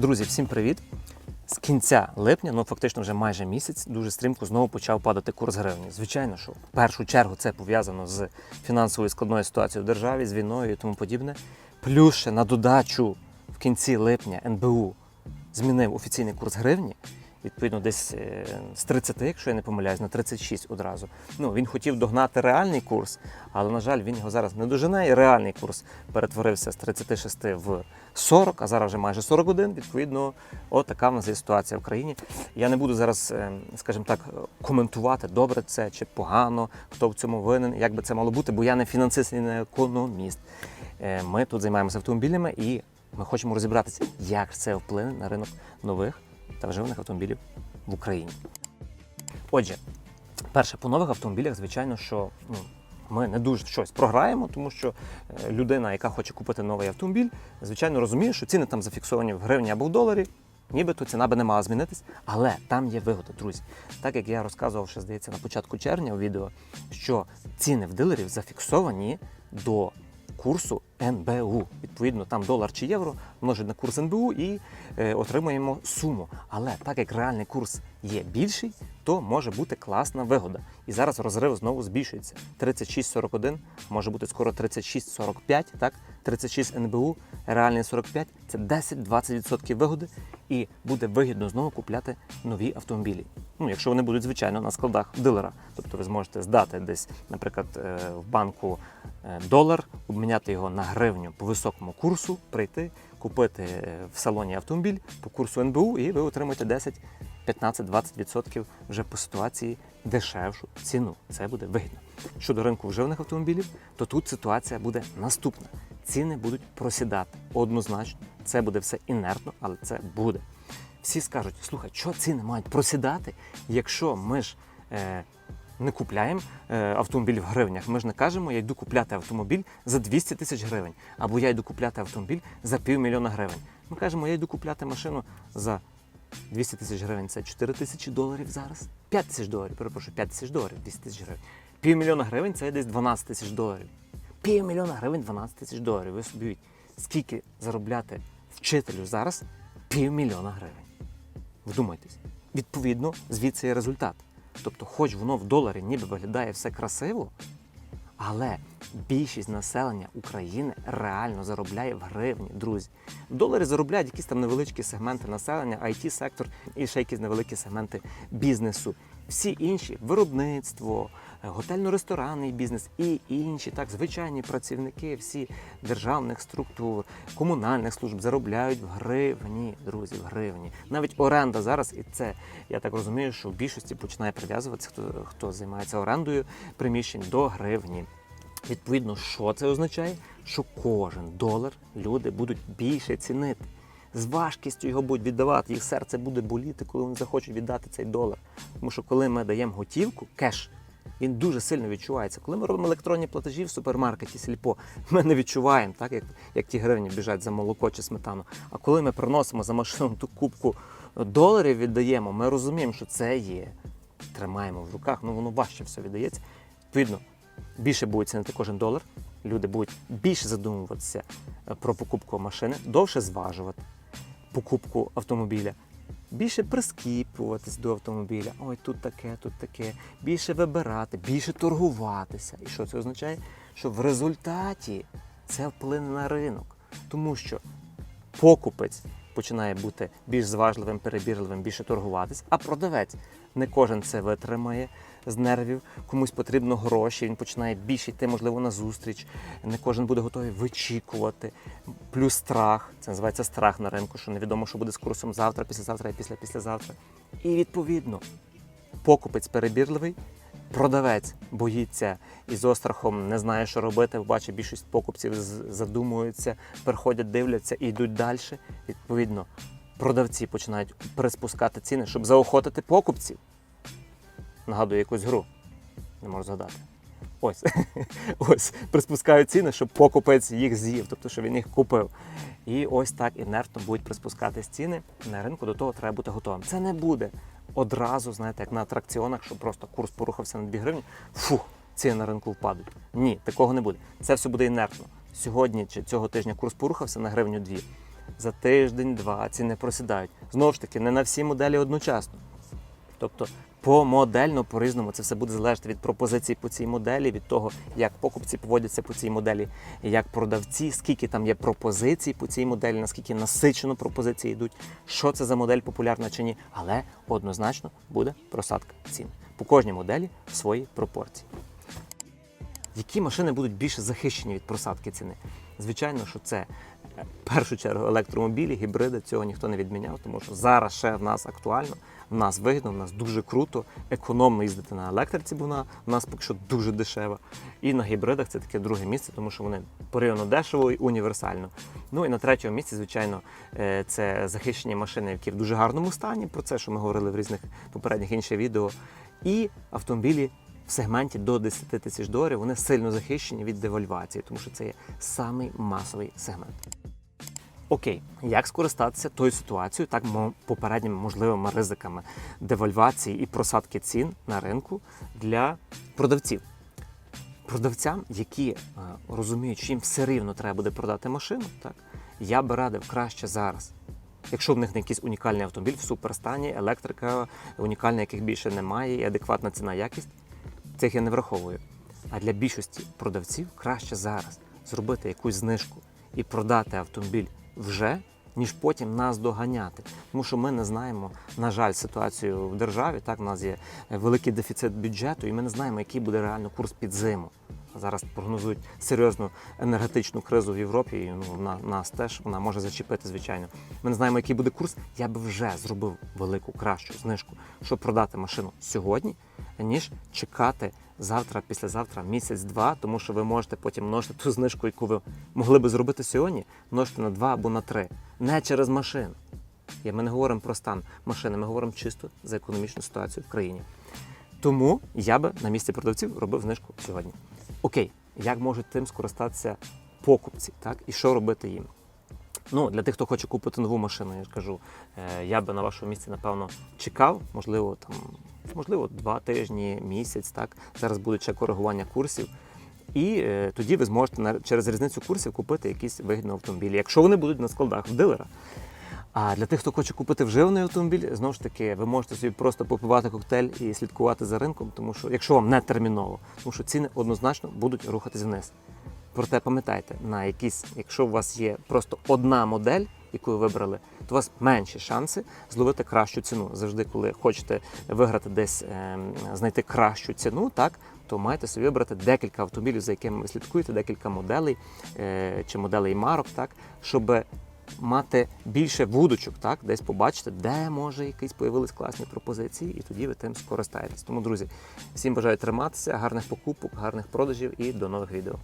Друзі, всім привіт! З кінця липня, ну фактично вже майже місяць, дуже стрімко знову почав падати курс гривні. Звичайно, що в першу чергу це пов'язано з фінансовою складною ситуацією в державі, з війною і тому подібне. Плюс ще на додачу в кінці липня НБУ змінив офіційний курс гривні. Відповідно, десь е, з 30, якщо я не помиляюсь, на 36 одразу. Ну, він хотів догнати реальний курс, але, на жаль, він його зараз не дожене, і реальний курс перетворився з 36 в 40, а зараз вже майже 41. Відповідно, от така в нас є ситуація в країні. Я не буду зараз, е, скажімо так, коментувати, добре це чи погано, хто в цьому винен, як би це мало бути, бо я не фінансист і не економіст. Е, Ми тут займаємося автомобілями і ми хочемо розібратися, як це вплине на ринок нових та вживаних автомобілів в Україні. Отже, перше, по нових автомобілях, звичайно, що ну, ми не дуже щось програємо, тому що е, людина, яка хоче купити новий автомобіль, звичайно розуміє, що ціни там зафіксовані в гривні або в доларі. Нібито ціна би не мала змінитись, але там є вигода, друзі. Так як я розказував, ще здається, на початку червня у відео, що ціни в дилерів зафіксовані до курсу НБУ. Відповідно, там долар чи євро множить на курс НБУ і е, отримуємо суму. Але так як реальний курс є більший, то може бути класна вигода. І зараз розрив знову збільшується. 36,41 може бути скоро 36,45, так? 36 НБУ, реальний 45 це 10-20% вигоди, і буде вигідно знову купляти нові автомобілі. Ну, якщо вони будуть, звичайно, на складах дилера. Тобто ви зможете здати десь, наприклад, е, в банку е, долар, обміняти його на гривню по високому курсу, прийти, купити е, в салоні автомобіль по курсу НБУ, і ви отримаєте 10, 15-20% вже по ситуації дешевшу ціну. Це буде вигідно. Щодо ринку вживаних автомобілів, то тут ситуація буде наступна. Ціни будуть просідати однозначно. Це буде все інертно, але це буде. Всі скажуть: слухай, що ціни мають просідати, якщо ми ж е, не купляємо е, автомобіль в гривнях. Ми ж не кажемо, я йду купляти автомобіль за 200 тисяч гривень, або я йду купляти автомобіль за півмільйона гривень. Ми кажемо, я йду купляти машину за 200 тисяч гривень це 4 тисячі доларів зараз. 5 тисяч доларів, перепрошую, 5 тисяч доларів, 200 тисяч гривень. Півмільйона гривень це десь 12 тисяч доларів. Півмільйона гривень 12 тисяч доларів. Ви собі скільки заробляти вчителю зараз півмільйона гривень. Вдумайтесь. Відповідно, звідси є результат. Тобто, хоч воно в доларі ніби виглядає все красиво, але більшість населення України реально заробляє в гривні, друзі. В доларі заробляють якісь там невеличкі сегменти населення, it сектор і ще якісь невеликі сегменти бізнесу. Всі інші виробництво, готельно-ресторанний бізнес і інші, так, звичайні працівники, всі державних структур, комунальних служб заробляють в гривні, друзі, в гривні. Навіть оренда зараз, і це я так розумію, що в більшості починає прив'язуватися, хто, хто займається орендою приміщень до гривні. Відповідно, що це означає? Що кожен долар люди будуть більше цінити. З важкістю його будуть віддавати, їх серце буде боліти, коли вони захочуть віддати цей долар. Тому що коли ми даємо готівку, кеш, він дуже сильно відчувається. Коли ми робимо електронні платежі в супермаркеті сільпо, ми не відчуваємо, так, як, як ті гривні біжать за молоко чи сметану. А коли ми приносимо за машину ту кубку доларів, віддаємо, ми розуміємо, що це є. Тримаємо в руках, ну воно важче все віддається. Відповідно, більше будуть цінити кожен долар, люди будуть більше задумуватися е, про покупку машини, довше зважувати покупку автомобіля, більше прискіпуватись до автомобіля. Ой, тут таке, тут таке, більше вибирати, більше торгуватися. І що це означає? Що в результаті це вплине на ринок, тому що покупець починає бути більш зважливим, перебірливим, більше торгуватись, а продавець не кожен це витримає з нервів, комусь потрібно гроші, він починає більше йти, можливо, на зустріч. Не кожен буде готовий вичікувати. Плюс страх, це називається страх на ринку, що невідомо, що буде з курсом завтра, післязавтра і після післязавтра. І відповідно, покупець перебірливий, продавець боїться і з острахом не знає, що робити. Бачить, більшість покупців задумуються, приходять, дивляться і йдуть далі. Відповідно, продавці починають приспускати ціни, щоб заохотити покупців. Нагадую якусь гру. Не можу згадати. Ось. ось приспускають ціни, щоб покупець їх з'їв, тобто, щоб він їх купив. І ось так інертно будуть приспускатись ціни на ринку, до того треба бути готовим. Це не буде одразу, знаєте, як на атракціонах, що просто курс порухався на 2 гривні, фух, ціни на ринку впадуть. Ні, такого не буде. Це все буде інертно. Сьогодні чи цього тижня курс порухався на гривню 2. За тиждень-два ціни просідають. Знову ж таки, не на всі моделі одночасно. Тобто помодельно, по-різному це все буде залежати від пропозицій по цій моделі, від того, як покупці поводяться по цій моделі, як продавці, скільки там є пропозицій по цій моделі, наскільки насичено пропозиції йдуть, що це за модель популярна чи ні. Але однозначно буде просадка цін. По кожній моделі в своїй пропорції. Які машини будуть більше захищені від просадки ціни? Звичайно, що це першу чергу електромобілі, гібриди, цього ніхто не відміняв, тому що зараз ще в нас актуально, в нас вигідно, в нас дуже круто, економно їздити на електриці, бо вона в нас поки що дуже дешева. І на гібридах це таке друге місце, тому що вони порівняно дешево і універсально. Ну і на третьому місці, звичайно, е, це захищені машини, які в дуже гарному стані, про це, що ми говорили в різних попередніх інших відео. І автомобілі в сегменті до 10 тисяч доларів вони сильно захищені від девальвації, тому що це є самий масовий сегмент. Окей, як скористатися тою ситуацією, так попередніми можливими ризиками девальвації і просадки цін на ринку для продавців? Продавцям, які е, розуміють, що їм все рівно треба буде продати машину, так я би радив краще зараз. Якщо в них не якийсь унікальний автомобіль в суперстані, електрика, унікальна, яких більше немає, і адекватна ціна якість, цих я не враховую. А для більшості продавців краще зараз зробити якусь знижку і продати автомобіль вже, ніж потім нас доганяти. Тому що ми не знаємо, на жаль, ситуацію в державі. Так, у нас є великий дефіцит бюджету, і ми не знаємо, який буде реально курс під зиму. Зараз прогнозують серйозну енергетичну кризу в Європі, і ну, на, нас теж вона може зачепити, звичайно. Ми не знаємо, який буде курс. Я би вже зробив велику, кращу знижку, щоб продати машину сьогодні, ніж чекати завтра, післязавтра, місяць-два, тому що ви можете потім множити ту знижку, яку ви могли би зробити сьогодні, множити на два або на три. Не через машину. І ми не говоримо про стан машини, ми говоримо чисто за економічну ситуацію в країні. Тому я би на місці продавців робив знижку сьогодні. Окей, як можуть тим скористатися покупці, так? І що робити їм? Ну, для тих, хто хоче купити нову машину, я ж кажу, е, я би на вашому місці, напевно, чекав, можливо, там, можливо, два тижні, місяць, так. Зараз будуть ще коригування курсів. І е, тоді ви зможете через різницю курсів купити якісь вигідні автомобілі, якщо вони будуть на складах в дилера. А для тих, хто хоче купити вживаний автомобіль, знову ж таки, ви можете собі просто попивати коктейль і слідкувати за ринком, тому що якщо вам не терміново, тому що ціни однозначно будуть рухатись вниз. Проте пам'ятайте, на якісь, якщо у вас є просто одна модель, яку ви вибрали, то у вас менші шанси зловити кращу ціну. Завжди, коли хочете виграти десь, ем, знайти кращу ціну, так то маєте собі вибрати декілька автомобілів, за якими ви слідкуєте, декілька моделей е, чи моделей марок, так, щоб мати більше вудочок, так, десь побачити, де може якісь появились класні пропозиції, і тоді ви тим скористаєтесь. Тому, друзі, всім бажаю триматися, гарних покупок, гарних продажів і до нових відео.